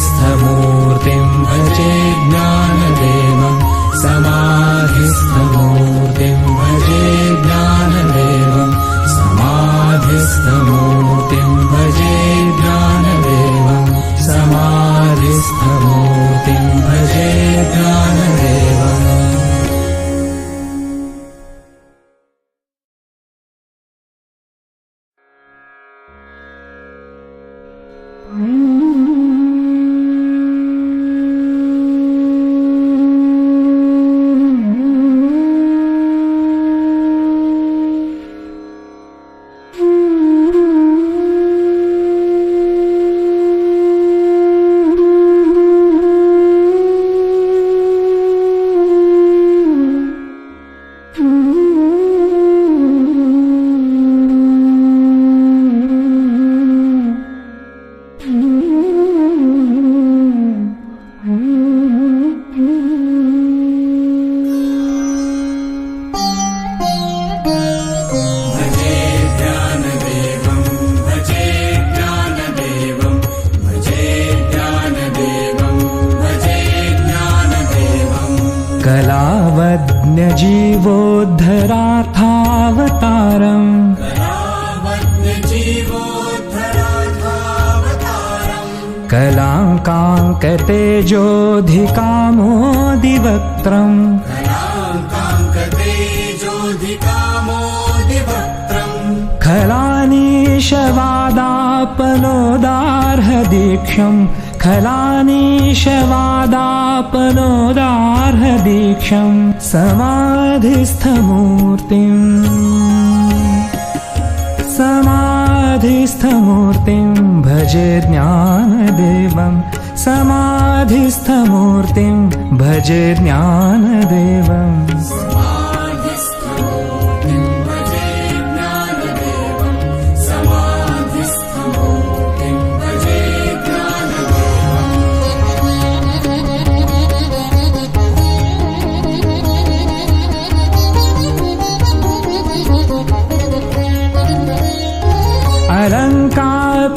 समाधिस्थमूर्तिं भजे वन्यजीवोद्धरार्थावतारम् कलाङ्काङ्कतेजोऽधिकामोदिवक्त्रम् खलानीशवादापनोदार्हदीक्षम्। खलानीशवादापनोदार्हदीक्षम्। समाधिस्थमूर्तिम्। समाधिस्थमूर्तिं भज ज्ञानदेवं समाधिस्थमूर्तिं भज ज्ञानदेवम्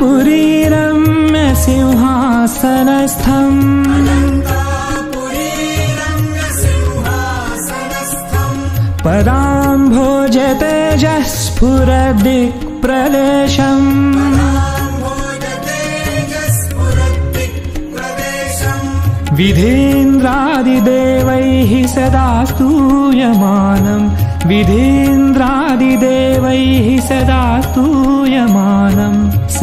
अलङ्कारपुरीरम्य सिंहासनस्थम् लङ्कापुरीरङ्गसिंहासनस्थम् पदाम्भोजतेजः स्फुरदिक्प्रदेशम् तेजस्फुरद्दिक्प्रदेशम् विधीन्द्रादिदेवैः सदा स्तूयमानम्। विधीन्द्रादिदेवैः सदा स्तूयमानम्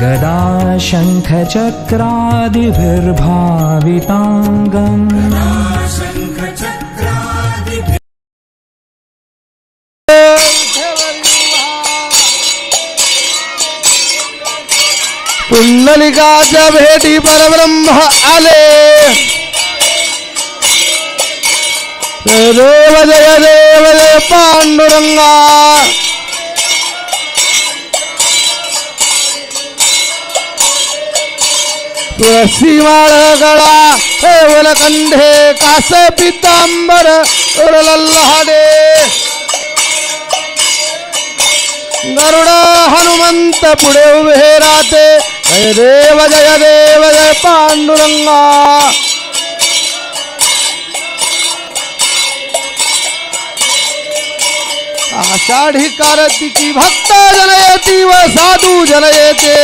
गदा शङ्खचक्रादिभिर्भाविताङ्गम् शङ्खचक्रादिभिः च भेटी परब्रह्म आले। देव जय देव जय पांडुरंगा। तुळशी माळ गळा हे कास पितांबर उरलल्हाडे गरुड हनुमंत पुढे उभे राहते. जय देव जय देव जय पांडुरंगा. आषाढी कार्तिकी भक्त जनयती व साधू जनयते.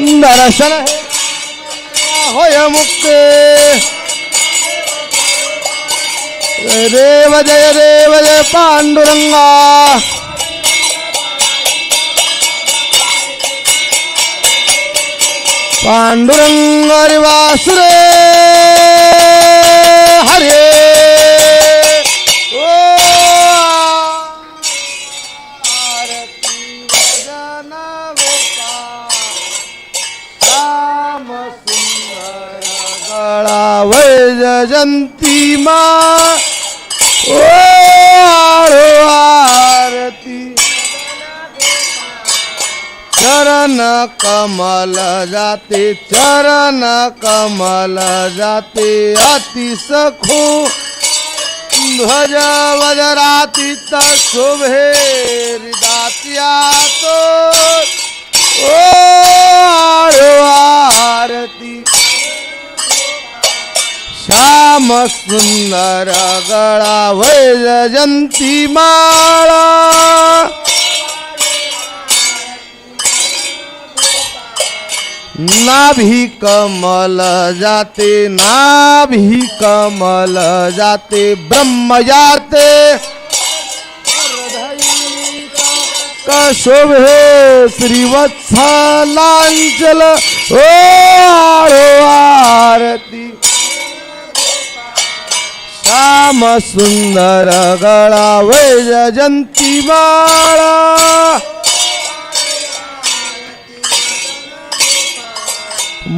दर्शन होय मुक्ते. जय देव जय देव जय पांडुरंगा. पांडुरंग हरि वासुरे. भजंती मा। ओ आरो आरती। चरण कमल जाते चरण कमल जाते अति सखो। ध्वज वजराती शोभे हृदात्या तो। ओ आरो आरती। श्याम सुंदर गळा वैजयंती माळा. नाभी कमल जाते नाभी कमल जाते ब्रह्म जाते. शोभे श्रीवत्सलांचल. ओ आरती. राम सुंदर गळा वैजयंती माळा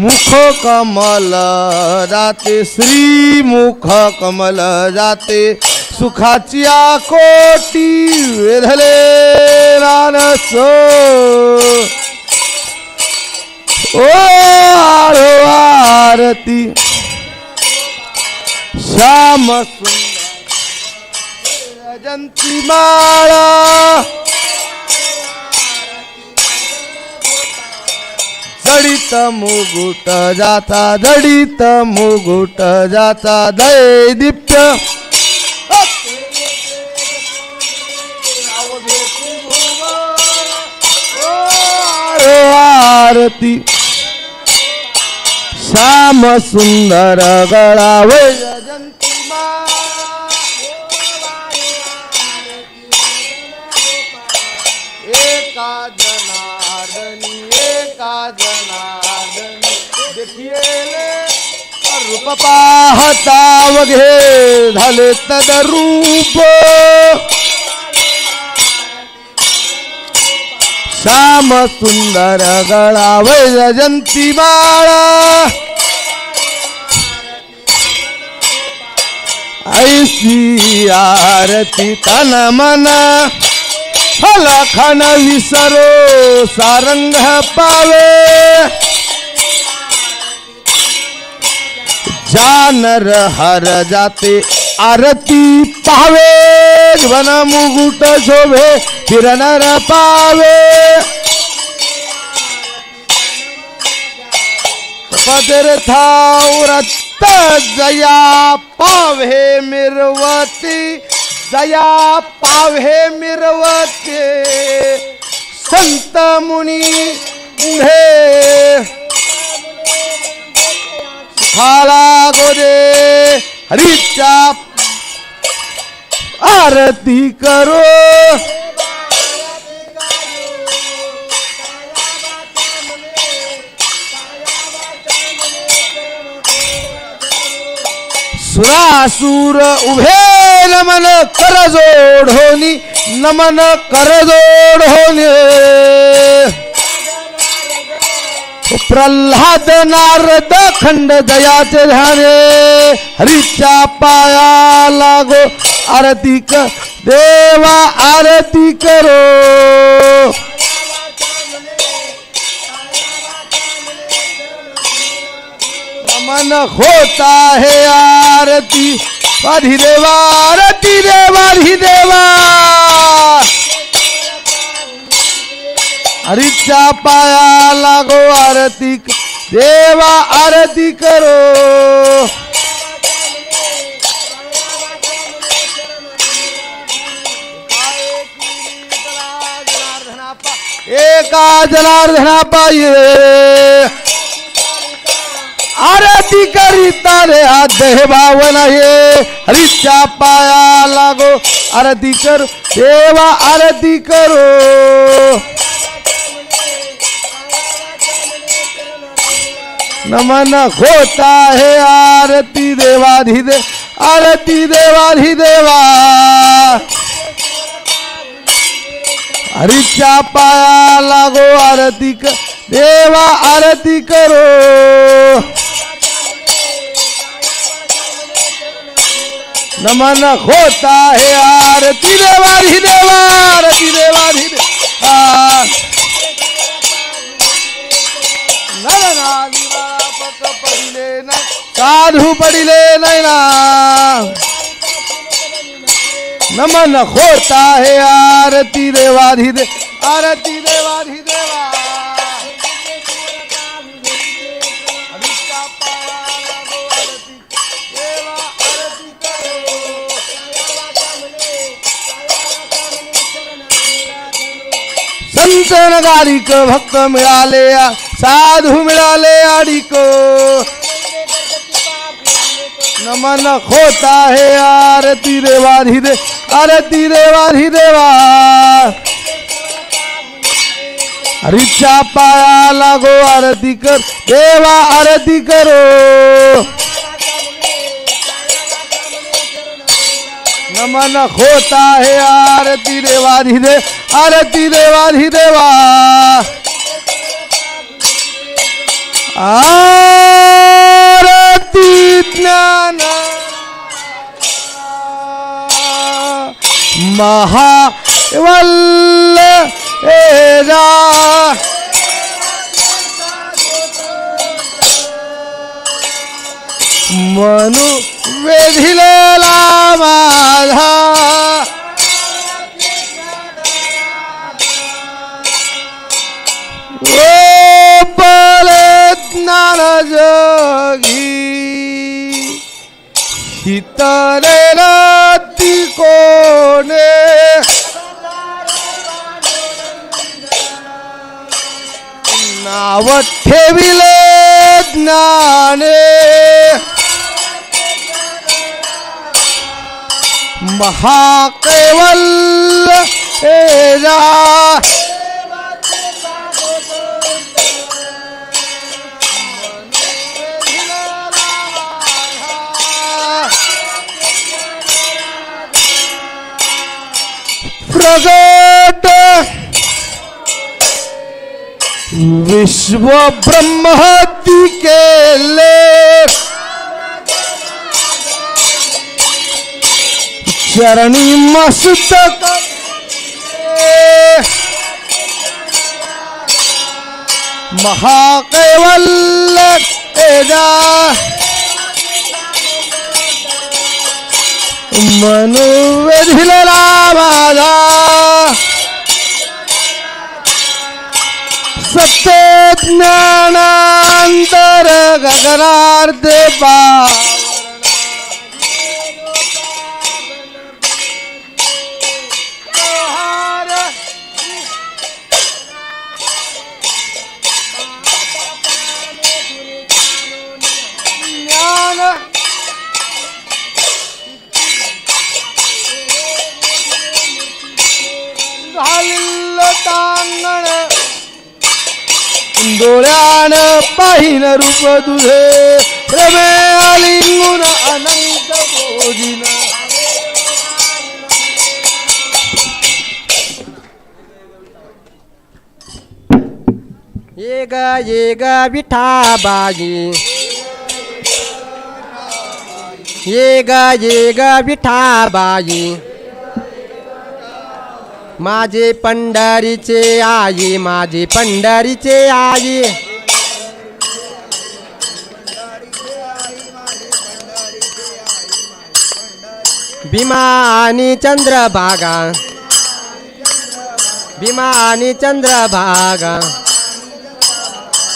मुख कमल जाते श्री मुख कमल जाते सुखाची कोटी वेधले रानसो. ओ आरो आरती श्याम सुंदर जंती माळा दडित मुगुट जाता दडित मुगुट जाता दय दीप्य। आरती। श्याम सुंदर गळा वै एका जनार्दनी एका जनार्दनी देखिएले रूप पाहता वघे झाले तदरूप श्याम सुंदर गळा वैजयंती बाळा ऐसी आरती तन मना. फलखन विसरो सारंग पावे. जानर हर जाते आरती पावे. जीवन मुकुट शोभे फिरनर पावे. पदरथावरत जया पावे मिरवती जया पावे मिरवते. संत मुनी हे खाला गोदे हरीच्या आरती करो. सुरासूर उभे नमन कर जोडोनी नमन कर जोडोनी प्रल्हाद नारद खंड दयाचे ध्याने हरीच्या पाया लागो आरती क देवा आरती करो। नमन होता है आरती। अधिदेवा आरती देवा। अधिदेवा हरीच्या पाया लागो आरती क- देवा आरती करो। एका जनार्दना पाये आरती करीता रे आदे भावना भावन हरीच्या पाया लागो. आरती कर देवा आरती करो. नमन होता है आरती देवाधिदे आरती देवाधिदेवा. हरीच्या पाया लागो आरती कर देवा आरती करो. नमन होता है आरती देवाधी देवा आरती देवाधी देवा नरनादी पडिले नाही साधू पडिले नाही ना नमन होता है आरती देवाधी दे आरती देवाधी देवा। संत नगारिक भक्त मिळाले साधू मिळाले अडिक नमन होता है आरती देवाधी दे आरती देवाधी देवा हरीच्या पाया लागो आरती कर देवा आरती करो। नमन होता है आरती देवाधी दे आरती देवाधी देवा. आरती ज्ञान. महावल्ल एरा मनु वेधिलेला माझा. ज्ञान जगी. हितरे रती कोणे. नाव ठेविले ज्ञाने. महाकेवल एरा विश्व ब्रह्मती केले चरणी मस्त महाकैवल्य तेजा। मनुवेधिला माझा सत्य ज्ञानांतर पाहिन रूप तुझे रमे आलिंगुन अनंत बोधिन ये ग ये ग विठाबाई ये ग ये ग विठाबाई माझे पंढरीचे आई माझे पंढरीचे आई। भीमा आणि चंद्रभागा। भीमा आणि चंद्रभागा।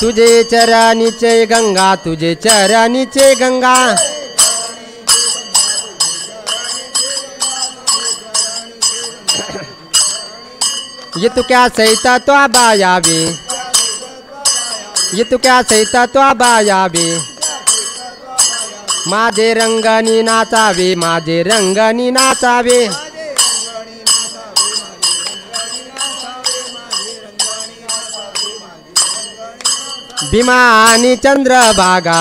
तुझे चरानीचे गंगा तुझे चरानीचे गंगा। ये तू क्या सहिता तो बायाबी ये तू क्या सहिता तो बायाबी माझे रंगानी नाचावे माझे रंगानी नाचावे. भीमा आणि चंद्रभागा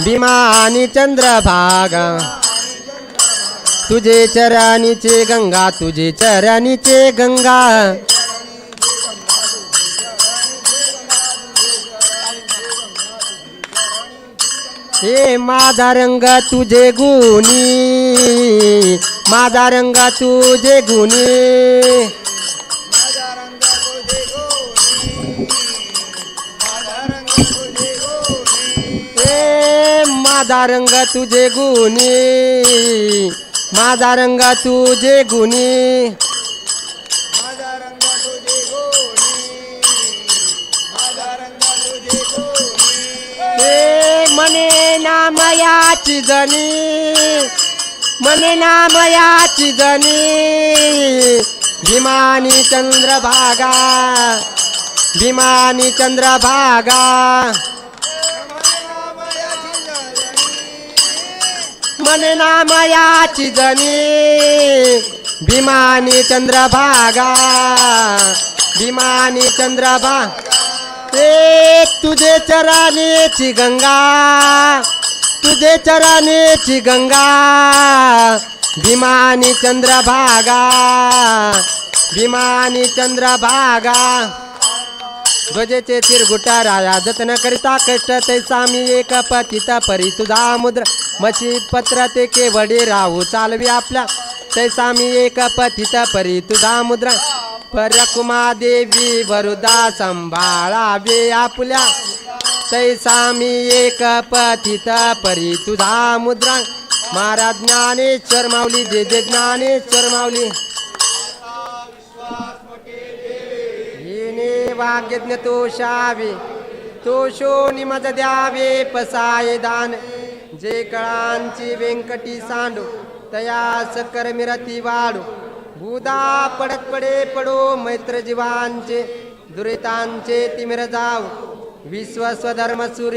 भीमा आणि चंद्रभागा. तुझे चरानीचे गंगा तुझे चरानीचे गंगा. हे माझा रंग तुझे गुणी. माझा रंग तुझे गुणी. ए माझा रंग तुझे गुणी. माझा रंग तुझे गुणी. मने नामयाची जनी मने नामयाची जनी भीमानी चंद्रभागा भीमानी चंद्रभागा मने नामयाची जनी भीमानी चंद्रभागा भीमानी चंद्रभा ए तुझे चरानेची गंगा तुझे चरानेची गंगा भीमानी चंद्रभागा भीमानी चंद्रभागा. ध्वजेचे चिरगुटा राया जतन करिता कष्ट ते सामी एक पतित परी. तुझा मुद्र मशी पत्र ते केवडे राहू चालवी आपल्या तैसा मी एक पतित परी. तुझा मुद्रा परकुमा देवी वरुदा सांभाळावे आपल्या. तैसामी एक पथित परी तुझा मुद्रा. महाराज ज्ञानेश्वर माऊली जे जे ज्ञानेश्वर माऊली. हिने वाग्यज्ञ तोषावे तोषो निमज द्यावे पसाय दान. जे कळांची व्यंकटी सांडू तयास करमिरती वाढू भूदा पडत पडे पडो मैत्र जीवांचे दुरितांचे तिमिर जाऊ विश्व स्वधर्म सूर्य